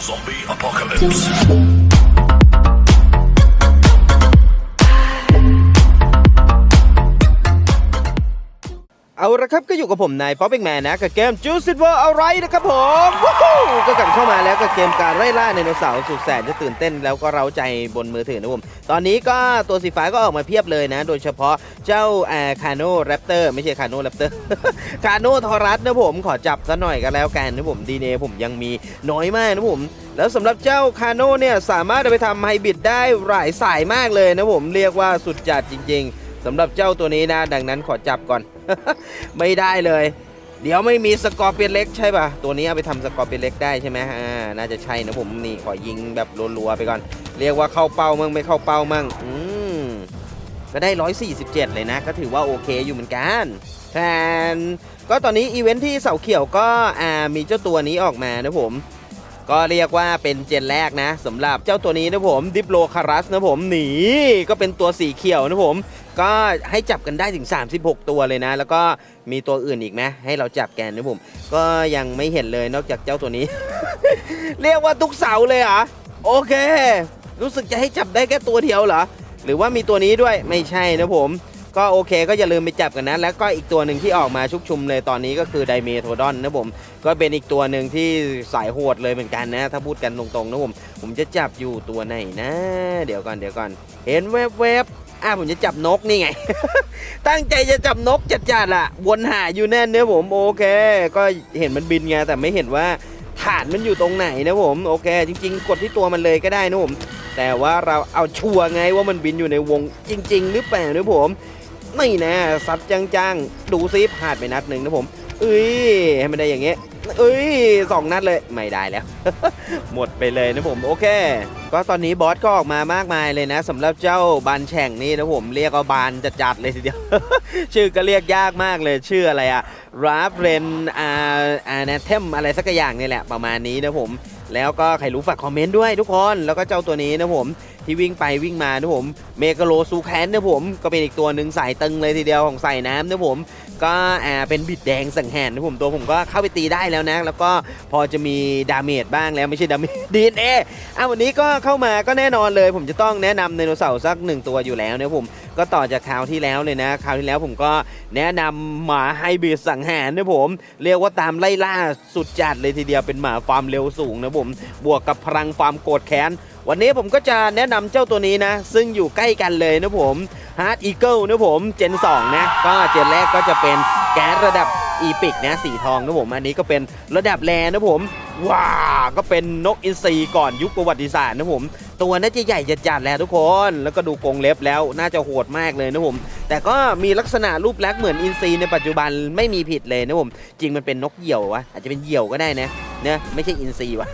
Zombie apocalypse. เอาละครับก็อยู่กับผมนายป๊อปเองแมนนะกับเกมจูซิ w เวอร์อะไรนะครับผมวู้ฮู้ก็กลับเข้ามาแล้วกับเกมการไล่ล่าไดโนเสาร์สุดแสนจะตื่นเต้นแล้วก็เร้าใจบนมือถือนะผมตอนนี้ก็ตัวสีฟ้าก็ออกมาเพียบเลยนะ โดยเฉพาะเจ้าแอร์คาโนแรปเตอร์ไม่ใช่คาโนแรปเตอร์คาโนทอรัสนะผมขอจับซะหน่อยกันแล้วกันนะผมดีเนผมยังมีน้อยมากนะผมแล้วสำหรับเจ้าคาโนเนี่ยสามารถไปทำไฮบริดได้หลายสายมากเลยนะผมเรียกว่าสุดจัดจริง ๆ สำหรับเจ้าตัวนี้นะ ดังนั้นขอจับก่อน ไม่ได้เลย เดี๋ยวไม่มีสกอร์เปียนเล็กใช่ป่ะ ตัวนี้เอาไปทำสกอร์เปียนเล็กได้ใช่ไหมอ่าน่าจะใช่นะผมนี่ขอยิงแบบรัวๆไปก่อน เรียกว่าเข้าเป้ามั่งไม่เข้าเป้ามั่งอืมก็ได้ 147 เลยนะ ก็ถือว่าโอเคอยู่เหมือนกันแทนก็ตอนนี้อีเวนท์ที่เสาเขียวก็อ่ามีเจ้าตัวนี้ออกมานะผม ก็เรียกว่าเป็นเจนแรกนะสำหรับเจ้าตัวนี้นะผมดิปโลคารัสนะผมหนีก็เป็นตัวสีเขียวนะผม ก็ให้จับกันได้ถึง 36 ตัวเลยนะ แล้วก็มีตัวอื่นอีกไหมให้เราจับแกนนะผม ก็ยังไม่เห็นเลยนอกจากเจ้าตัวนี้ เรียกว่าทุกเสาเลยเหรอโอเค รู้สึกจะให้จับได้แค่ตัวเดียวเหรอหรือว่ามีตัวนี้ด้วยไม่ใช่นะผม ก็โอเคก็อย่าลืมไปจับกันนะ แล้วก็อีกตัวหนึ่งที่ออกมาชุกชุมเลยตอนนี้ก็คือไดเมโทดอนนะผม ก็เป็นอีกตัวหนึ่งที่สายโหดเลยเหมือนกันนะ ถ้าพูดกันตรงๆนะผม ผมจะจับอยู่ตัวไหนนะ เดี๋ยวก่อนเดี๋ยวก่อน เห็นแวบๆอะผมจะจับนกนี่ไง ตั้งใจจะจับนกจัดๆล่ะ วนหาอยู่แน่นเนี่ยผมโอเค ก็เห็นมันบินไงแต่ไม่เห็นว่าฐานมันอยู่ตรงไหนนะผมโอเค จริง ๆ กดที่ตัวมันเลยก็ได้นะผมแต่ว่าเราเอาชัวร์ไงว่ามันบินอยู่ในวงจริง ๆ หรือเปล่านะผม นี่นะซัดจังๆ ดูซิพลาดไปนัดหนึ่งนะผมเอ้ยให้มันได้อย่างเงี้ยเอ้ยสองนัดเลยไม่ได้แล้ว หมดไปเลยนะผมโอเค ก็ตอนนี้บอสก็ออกมามากมายเลยนะสำหรับเจ้าบานแฉ่งนี่นะผมเรียกว่าบานจัดๆเลยทีเดียว ชื่อก็เรียกยากมากเลยชื่ออะไรอะราฟเรนอาอาเนเทมอะไรสักอย่างนี่แหละประมาณนี้นะผม แล้วก็ใครรู้ฝากคอมเมนต์ด้วยทุกคน แล้วก็เจ้าตัวนี้นะผมที่วิ่งไปวิ่งมานะผมเมกาโลซูแคนนะผมก็เป็นอีกตัวหนึ่งสายตึงเลยทีเดียวของใส่น้ำนะผมก็อ่าเป็นบิดแดงสังหารนะผมตัวผมก็เข้าไปตีได้แล้วนะ แล้วก็พอจะมีดาเมจบ้างแล้วไม่ใช่ดาเมจดีเออะวันนี้ก็เข้ามาก็แน่นอนเลย ผมจะต้องแนะนำไดโนเสาร์สักหนึ่งตัวอยู่แล้วนะผมก็ต่อจากคราวที่แล้วเลยนะคราวที่แล้วผมก็แนะนำหมาไฮบริดสังหารนะผม เรียกว่าตามไล่ล่าสุดจัดเลยทีเดียวเป็นหมาความเร็วสูงนะผม บวกกับพลังความโกรธแค้นวันนี้ผมก็จะแนะนำเจ้าตัวนี้นะ ซึ่งอยู่ใกล้กันเลยนะผมฮาร์ดอีเกิลนะผมเจน 2 นะ ก็เจนแรกก็จะเป็นแก๊สระดับ อีพิกนะสีทองนะผม อันนี้ก็เป็นระดับแรนะผม ว้าก็เป็นนกอินทรีก่อนยุคประวัติศาสตร์นะผม ตัวน่าจะใหญ่จัดๆแล้วทุกคน แล้วก็ดูกรงเล็บแล้วน่าจะโหดมากเลยนะผม แต่ก็มีลักษณะรูปลักษณ์เหมือนอินทรีในปัจจุบันไม่มีผิดเลยนะผม จริงมันเป็นนกเหยี่ยววะอาจจะเป็นเหยี่ยวก็ได้นะเนะไม่ใช่อินทรีวะ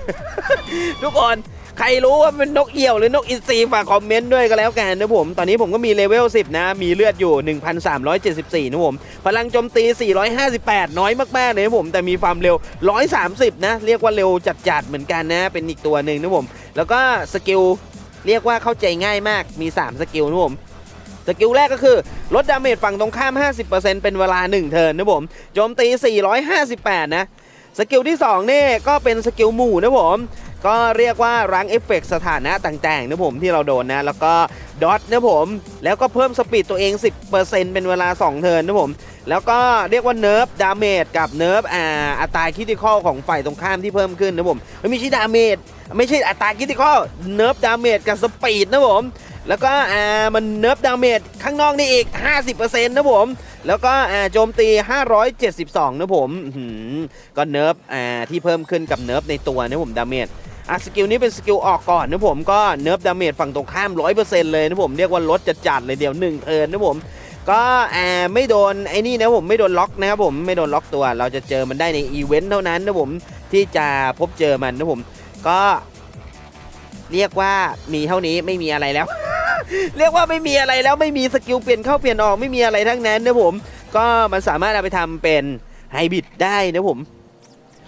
ทุกคน ใครรู้ว่าเป็นนกเอี่ยวหรือนกอินทรีฝากคอมเมนต์ด้วยก็แล้วกันนะผม ตอนนี้ผมก็มีเลเวล 10 นะ มีเลือดอยู่ 1,374 นะผม พลังโจมตี 458 น้อยมากๆเลยนะผม แต่มีความเร็ว 130 นะ เรียกว่าเร็วจัดๆเหมือนกันนะ เป็นอีกตัวหนึ่งนะผม แล้วก็สกิลเรียกว่าเข้าใจง่ายมาก มี 3 สกิลนะผมสกิลแรกก็คือลดดาเมจฝั่งตรงข้าม 50%เป็นเวลา 1 เทิร์นนะผม โจมตี 458 นะ สกิลที่ 2 นี่ก็เป็นสกิลหมู่นะผม ก็เรียกว่ารังเอฟเฟกสถานะต่างๆนะผมที่เราโดนนะ แล้วก็ดอทนะผมแล้วก็เพิ่มสปีดตัวเอง 10%เป็นเวลา 2 เทิร์นนะผมแล้วก็เรียกว่าเนิร์ฟดาเมจกับเนิร์ฟอ่าอัตราคิติคอลของฝ่ายตรงข้ามที่เพิ่มขึ้นนะผมไม่ใช่ดาเมจไม่ใช่อัตราคิติคอลเนิร์ฟดาเมจกับสปีดนะผมแล้วก็อ่ามันเนิร์ฟดาเมจข้างนอกนี่อีก 50%นะผม แล้วก็อ่าโจมตี 572 นะผมก็เนิร์ฟอ่าที่เพิ่มขึ้นกับเนิร์ฟในตัวนะผมดาเมจ อะสกิลนี้เป็นสกิลออกก่อนนะผมก็เนิร์ฟดาเมจฝั่งตรงข้าม 100%เลยนะผมเรียกว่าลดจัดๆเลยเดียว1เทิร์นนะผมก็แอ่าไม่โดนไอ้นี่นะผมไม่โดนล็อกนะครับผมไม่โดนล็อกตัว เราจะเจอมันได้ในอีเวนต์เท่านั้นนะผมที่จะพบเจอมันนะผมก็เรียกว่ามีเท่านี้ไม่มีอะไรแล้ว เรียกว่าไม่มีอะไรแล้วไม่มีสกิลเปลี่ยนเข้าเปลี่ยนออกไม่มีอะไรทั้งนั้นนะผม ก็มันสามารถเอาไปทำเป็นไฮบริดได้นะผม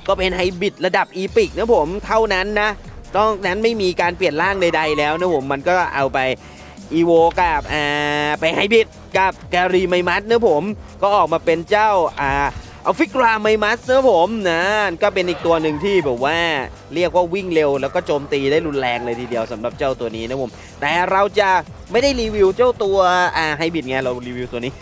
ก็เป็นไฮบริดระดับอีพิกนะผมเท่านั้นนะต้องนั้นไม่มีการเปลี่ยนร่างใดๆแล้วนะผมมันก็เอาไปอีโวกับอ่าไปไฮบริดกับแกรีไมมัสนะผมก็ออกมาเป็นเจ้าอ่าเอาฟิกราไมมัสนะผมนะก็เป็นอีกตัวหนึ่งที่แบบว่าเรียกว่าวิ่งเร็ว แล้วก็โจมตีได้รุนแรงเลยทีเดียวสำหรับเจ้าตัวนี้นะผมแต่เราจะไม่ได้รีวิวเจ้าตัวอ่าไฮบิดไงเรารีวิวตัวนี้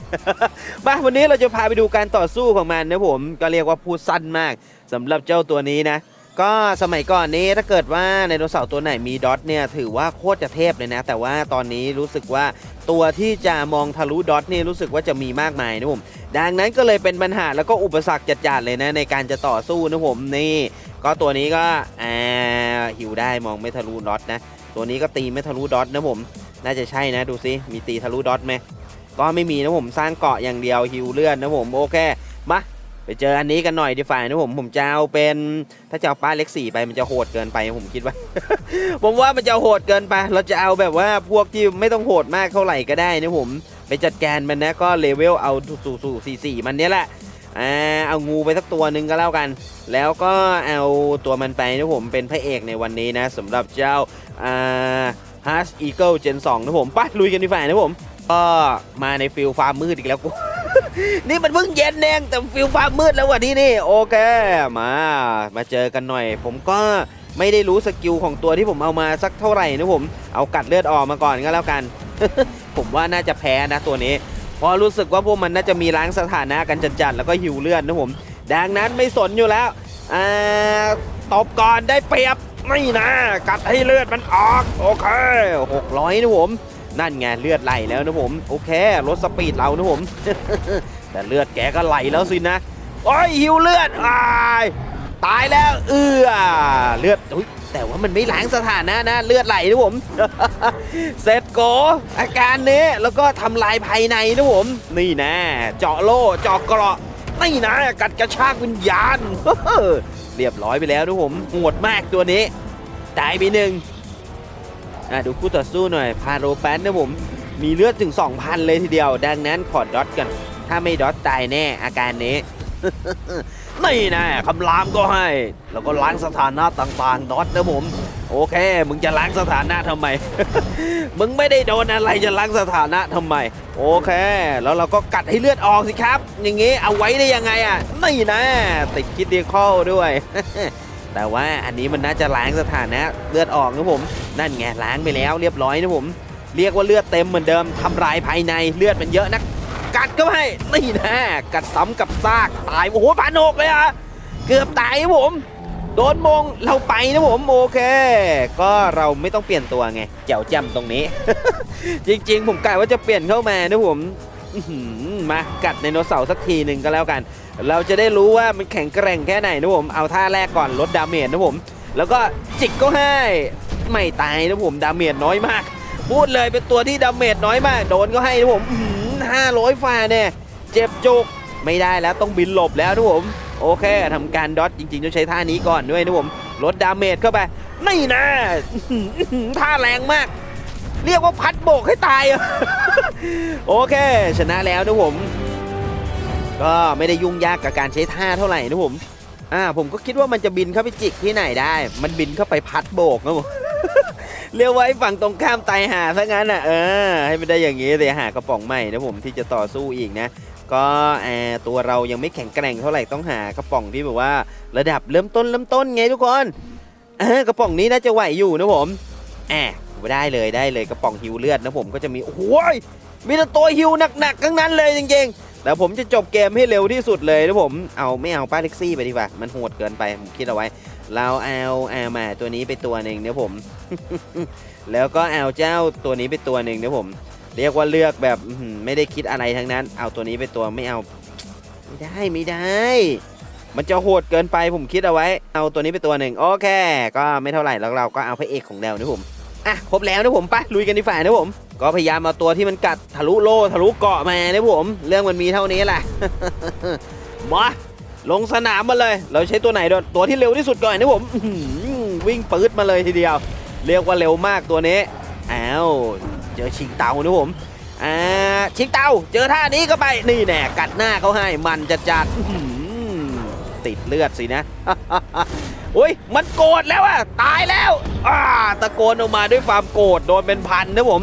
มาวันนี้เราจะพาไปดูการต่อสู้ของมันนะผมก็เรียกว่าพูดสั้นมาก สำหรับเจ้าตัวนี้นะ ก็สมัยก่อนนี้ถ้าเกิดว่าไดโนเสาร์ตัวไหนมีดอทเนี่ยถือว่าโคตรจะเทพเลยนะ แต่ว่าตอนนี้รู้สึกว่าตัวที่จะมองทะลุดอทนี่รู้สึกว่าจะมีมากมายนะผมดังนั้นก็เลยเป็นปัญหาแล้วก็อุปสรรคจัดๆเลยนะในการจะต่อสู้นะผมนี่ ก็ตัวนี้ก็อ่าหิวได้มองไม่ทะลุดอทนะตัวนี้ก็ตีไม่ทะลุดอทนะผม น่าจะใช่นะดูซิมีตีทะลุดอทไหมก็ไม่มีนะผมสร้างเกาะอย่างเดียวฮิวเลือนนะผมโอเคมา ไปเจออันนี้กันหน่อยดีฝ่ายนะผมผมจะเอาเป็นถ้าจะเอาป้าเล็กสี่ไปมันจะโหดเกินไปผมคิดว่า ผมว่ามันจะโหดเกินไป เราจะเอาแบบว่าพวกที่ไม่ต้องโหดมากเท่าไหร่ก็ได้นะผม ไปจัดการมันนะก็เลเวลเอาสู่สู่สี่สี่มันเนี้ยแหละอ่าเอางูไปสักตัวหนึ่งก็แล้วกัน แล้วก็เอาตัวมันไปนะผมเป็นพระเอกในวันนี้นะสำหรับเจ้าอ่าฮาร์อีเกิลเจน2นะผมป้าลุยกันดีฝ่ายนะผมก็มาในฟิลฟาร์มมืดอีกแล้วกู นี่มันเพิ่งเย็นเองแต่ฟิลฟามมืดแล้วว่ะที่นี่โอเค มา มาเจอกันหน่อย ผมก็ไม่ได้รู้สกิลของตัวที่ผมเอามาสักเท่าไหร่นะผม เอากัดเลือดออกมาก่อนก็แล้วกัน ผมว่าน่าจะแพ้นะตัวนี้พราะรู้สึกว่าพวกมันน่าจะมีล้างสถานะกันจัดๆแล้วก็หิวเลือดนะผม ดังนั้นไม่สนอยู่แล้วอ่าตบก่อนได้เปรียบไม่นะ กัดให้เลือดมันออก โอเค600นะผม นั่นไงเลือดไหลแล้วนะผมโอเคลดสปีดเรานะผม แต่เลือดแกก็ไหลแล้วสินะโอ้ยหิวเลือดอายตายแล้วเอือเลือดแต่ว่ามันไม่ล้างสถานะนะเลือดไหลนะผม เสร็จโกอาการนี้แล้วก็ทำลายภายในนะผม นี่นะ เจาะโล่เจาะเกราะนี่นะกัดกระชากวิญญาณเรียบร้อยไปแล้วนะผมโหดมากตัวนี้ตายไปหนึ่ง อะดูคู่ต่อสู้หน่อยพาโรแปนนะผมมีเลือดถึง 2,000 เลยทีเดียว ดังนั้นขอดอทกัน ถ้าไม่ดอทตายแน่อาการนี้นี่นะคำรามก็ให้ แล้วก็ล้างสถานะต่างๆดอทนะผม โอเค มึงจะล้างสถานะทำไม มึงไม่ได้โดนอะไรจะล้างสถานะทำไม โอเค แล้วเราก็กัดให้เลือดออกสิครับ อย่างงี้เอาไว้ได้ยังไงอะนี่นะ ติดคิดดีคอด้วย แต่ว่าอันนี้มันน่าจะล้างสถานะเลือดออกนะผมนั่นไงล้างไปแล้วเรียบร้อยนะผม เรียกว่าเลือดเต็มเหมือนเดิมทำลายภายในเลือดมันเยอะนัก กัดก็ให้นี่นะกัดซ้ำกับซากตายโอ้โหพันหกเลยอะเกือบตายนะผมโดนมงเราไปนะผมโอเค ก็เราไม่ต้องเปลี่ยนตัวไงเจ๋วจำตรงนี้ จริง ๆ ผมกะว่าจะเปลี่ยนเข้ามานะผม มากัดไดโนเสาร์สักทีหนึ่งก็แล้วกัน เราจะได้รู้ว่ามันแข็งแกร่งแค่ไหนนะผมเอาท่าแรกก่อนลดดาเมจนะผม แล้วก็จิกก็ให้ไม่ตายนะผมดาเมจน้อยมาก พูดเลยเป็นตัวที่ดาเมจน้อยมาก โดนก็ให้นะผมห้าร้อยฝ่าเนี่ยเจ็บจุกไม่ได้แล้วต้องบินหลบแล้วนะผมโอเคทำการดอทจริงๆต้องใช้ท่านี้ก่อนด้วยนะผมลดดาเมจเข้าไปไม่นะท่าแรงมาก เรียกว่าพัดโบกให้ตายอโอเค ชนะแล้วนะผม ก็ไม่ได้ยุ่งยากกับการใช้ท่าเท่าไหร่นะผม อ่า ผมก็คิดว่ามันจะบินเข้าไปจิกที่ไหนได้ มันบินเข้าไปพัดโบกนะผมเรียกว่าไอ้ฝั่งตรงข้ามตายหาซะงั้นอะเออให้ไม่ได้อย่างงี้เดี๋ยหากระป๋องใหม่นะผมที่จะต่อสู้อีกนะก็เออตัวเรายังไม่แข็งแกร่งเท่าไหร่ต้องหากระป๋องที่แบบว่า ระดับเริ่มต้นเริ่มต้นไงทุกคนกระป๋องนี้น่าจะไหวอยู่นะผมแอบ ได้เลยได้เลยกระป๋องฮิวเลือดนะผมก็จะมีโอ้ยมีแต่ตัวฮิวหนักๆทั้งนั้นเลยจริงๆแต่ผมจะจบเกมให้เร็วที่สุดเลยนะผมเอาไม่เอาป้าเล็กซี่ไปดีกว่ามันโหดเกินไปผมคิดเอาไว้ เราเอาเอมาตัวนี้ไปตัวหนึ่งนะผม แล้วก็เอาเจ้าตัวนี้ไปตัวหนึ่งนะผม เรียกว่าเลือกแบบไม่ได้คิดอะไรทั้งนั้น เอาตัวนี้ไปตัวไม่เอาไม่ได้ไม่ได้มันจะโหดเกินไปผมคิดเอาไว้ เอาตัวนี้ไปตัวหนึ่งโอเค ก็ไม่เท่าไหร่แล้วเราก็เอาพระเอกของเรานะผม อะครบแล้วนะผมไปลุยกันดีฝ่ายนะผม ก็พยายามเอาตัวที่มันกัดทะลุโลทะลุเกาะมานะผม เรื่องมันมีเท่านี้แหละมาลงสนามมาเลย เราใช้ตัวไหนดตัวที่เร็วที่สุดก่อนนะผมวิ่งปื๊ดมาเลยทีเดียว เรียกว่าเร็วมากตัวนี้อ้าวเจอชิงเตานะผมอ่าชิงเตาเจอท่านี้ก็ไปนี่แน่กัดหน้าเขาให้มันจัดจัดติดเลือดสินะ อุ้ยมันโกรธแล้วอะตายแล้วอ่าตะโกนออกมาด้วยความโกรธโดนเป็นพันนะผม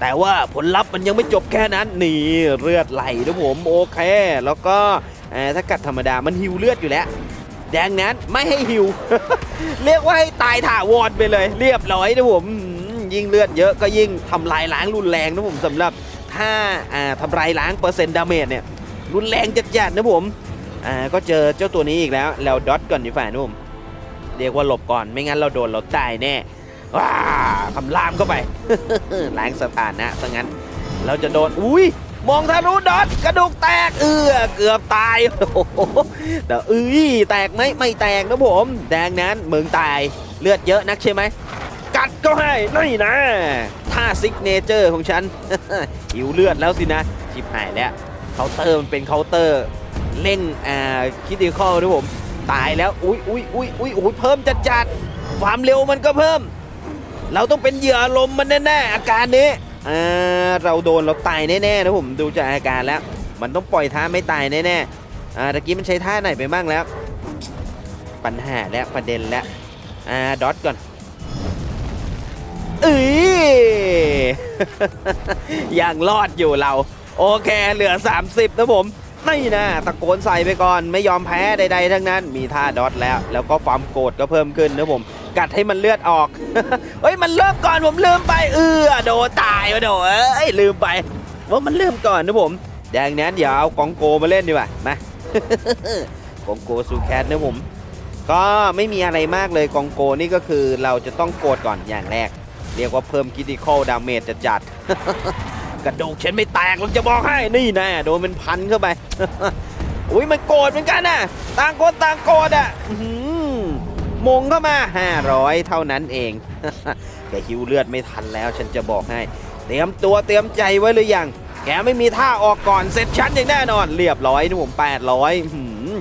แต่ว่าผลลัพธ์มันยังไม่จบแค่นั้นนี่เลือดไหลนะผมโอเค แล้วก็อ่าถ้ากัดธรรมดามันหิวเลือดอยู่แล้วดังนั้นไม่ให้หิว เรียกว่าให้ตายถาวรไปเลย เรียบร้อยนะผมยิ่งเลือดเยอะก็ยิ่งทำลายล้างรุนแรงนะผมสำหรับถ้าอ่าทำลายล้างเปอร์เซ็นต์ดาเมจเนี่ยรุนแรงจัดๆนะผมอ่าก็เจอเจ้าตัวนี้อีกแล้วแล้วดอทก่อนดีฝ่านุ่ม เรียกว่าหลบก่อนไม่งั้นเราโดนเราตายแน่ว้าคำรามเข้าไปล้างสถานะซะงั้น เราจะโดนอุ้ยมองทะลุดอทกระดูกแตกเอือเกือบตายแต่เอ้ยแตกไหมไม่แตกนะผมแดงนั้นมึงตายเลือดเยอะนักใช่ไหมกัดก็ให้นี่นะท่าซิกเนเจอร์ของฉันหิวเลือดแล้วสินะชิบหายแล้วเคาน์เตอร์มันเป็นเคาน์เตอร์เร่งอ่าคิดดีคอลนะผม ตายแล้ว อุ้ยอุ้ยอุ้ยอุ้ยอุ้ยเพิ่มจัดจัดๆความเร็วมันก็เพิ่ม เราต้องเป็นเหยื่อลมมันแน่ๆอาการนี้อ่าเราโดนเราตายแน่ๆนะผมดูจากอาการแล้ว มันต้องปล่อยท่าไม่ตายแน่ๆอ่าตะกี้มันใช้ท่าไหนไปบ้างแล้ว ปัญหาและประเด็นแล้วอ่าดอทก่อนเอ้ยยังรอดอยู่เรา โอเคเหลือ 30 นะผม นี่นะตะโกนใส่ไปก่อนไม่ยอมแพ้ใดๆทั้งนั้น มีท่าดอทแล้ว แล้วก็ความโกรธก็เพิ่มขึ้นนะผม กัดให้มันเลือดออก เฮ้ยมันเริ่มก่อนผมลืมไปเออโดนตายวะโดเอ้ยลืมไปว่ามันเริ่มก่อนนะผมดังนั้นเดี๋ยวเอากองโกมาเล่นดีกว่ามา กองโกซูแคทนะผม ก็ไม่มีอะไรมากเลยกองโกนี่ก็คือเราจะต้องโกรธก่อนอย่างแรก เรียกว่าเพิ่มคิติคอลดาเมจจัดๆ กระดูกฉันไม่แตกหรอกจะบอกให้นี่แน่โดนเป็นพันเข้าไป อุ้ยมันโกรธเหมือนกันน่ะต่างคนต่างโกรธอะมงเข้ามา500เท่านั้นเองแกหิวเลือดไม่ทันแล้ว ฉันจะบอกให้ เตรียมตัวเตรียมใจไว้หรือยังแกไม่มีท่าออกก่อนเสร็จฉันอย่างแน่นอน เรียบร้อยนะผม800หืม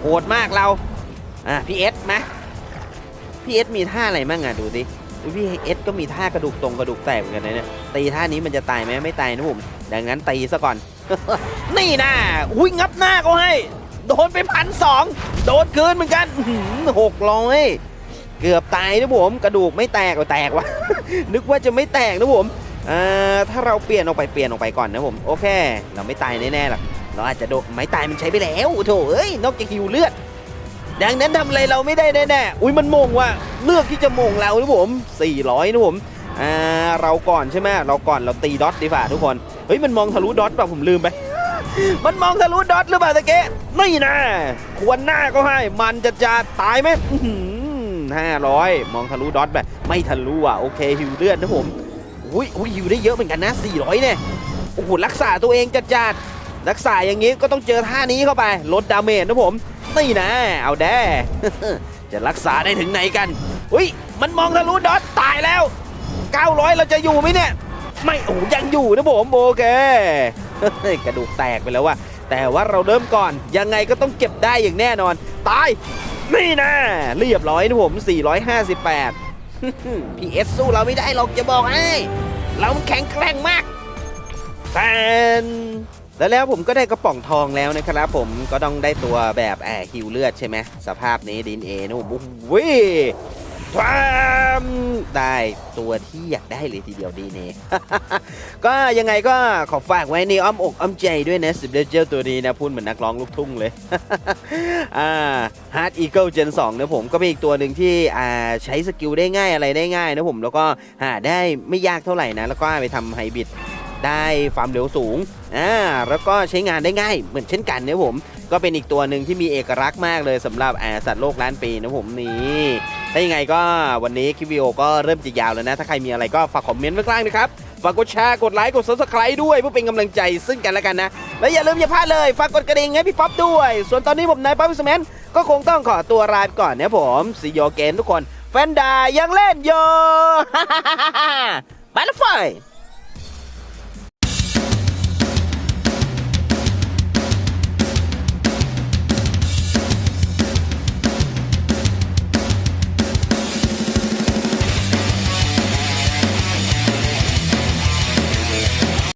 โหดมากเราอะพี่เอสไหมพี่เอสมีท่าอะไรมั่งอะดูดิ พี่เอสก็มีท่ากระดูกตรงกระดูกแตกเหมือนกันนะเนี่ยตีท่านี้มันจะตายไหมไม่ตายนะผมดังนั้นตีซะก่อน นี่นะอุ้ยงับหน้าก็ให้ โดนไปพันสองโดนคืนเหมือนกันหกร้อยเกือบตายนะผมกระดูกไม่แตกก็แตกวะนึกว่าจะไม่แตกนะผมอ่าถ้าเราเปลี่ยนออกไปเปลี่ยนออกไปก่อนนะผมโอเค เราไม่ตายแน่ๆหรอกเราอาจจะโดนไม่ตายมันใช้ไปแล้วโถเอ้ยนอกจากหิวเลือด ดังนั้นทำอะไรเราไม่ได้แน่ๆอุ้ยมันมงว่ะเลือกที่จะมงเรานะผม 400นะผมอ่าเราก่อนใช่ไหมเราก่อนเราตีดอทดีกว่าทุกคนเฮ้ยมันมองทะลุดอทป่ะผมลืมไป มันมองทะลุดอทหรือเปล่าตะเก๊นี่นะควรหน้าก็ให้ มันจะจะตายไหมห้าร้อยมองทะลุดอทไปไม่ทะลุอะโอเคหิวเลือดนะผมอุ้ยอุ้ยหิวได้เยอะเหมือนกันนะ400เนี่ยโอ้โหรักษาตัวเองจัดจัด รักษาอย่างนี้ก็ต้องเจอท่านี้เข้าไป ลดดาเมจนะผม นี่นะ เอาแด้จะรักษาได้ถึงไหนกันอุ้ย มันมองทะลุดอทตายแล้ว 900 เราจะอยู่ไหมเนี่ย ไม่โอ้ยังอยู่นะผมโอเคกระดูกแตกไปแล้วว่ะแต่ว่าเราเริ่มก่อนยังไงก็ต้องเก็บได้อย่างแน่นอน ตาย นี่นะเรียบร้อยนะผม 458พีเอสสู้เราไม่ได้หรอกจะบอกให้ เราแข็งแกร่งมากแต่ แล้วแล้วผมก็ได้กระป๋องทองแล้วนะครับผมก็ต้องได้ตัวแบบแอบฮิวเลือดใช่ไหมสภาพนี้ดินเอนะผมโอ้โหทวามได้ตัวที่อยากได้เลยทีเดียวดีเนก็ยังไงก็ขอฝากไว้ในอ้อมอกอ้อมใจด้วยนะสิบเดเจอร์ตัวนี้นะพูดเหมือนนักร้องลูกทุ่งเลยอ่า Hard Eagle Gen 2นะผมก็เป็นอีกตัวหนึ่งที่อ่าใช้สกิลได้ง่ายอะไรได้ง่ายนะผมแล้วก็หาได้ไม่ยากเท่าไหร่นะ แล้วก็เอาไปทำไฮบริด ได้ความเร็วสูงอ่าแล้วก็ใช้งานได้ง่ายเหมือนเช่นกันนะผม ก็เป็นอีกตัวหนึ่งที่มีเอกลักษณ์มากเลยสำหรับอาสัตว์โลกล้านปีนะผมนี่ถ้ายังไงก็วันนี้คลิปวิดีโอก็เริ่มจะยาวแล้วนะ ถ้าใครมีอะไรก็ฝากคอมเมนต์ไว้ข้างล่างนะครับฝากกดแชร์กดไลค์กด subscribe ด้วยเพื่อเป็นกำลังใจซึ่งกันและกันนะ และอย่าลืมอย่าพลาดเลย ฝากกดกระดิ่งให้พี่ป๊อปด้วย ส่วนตอนนี้ผมนายป๊อปวิสแมนก็คงต้องขอตัวลาไปก่อนนะผมซีโยเกนทุกคน แฟนดายังเล่นโยไปแล้วไฟ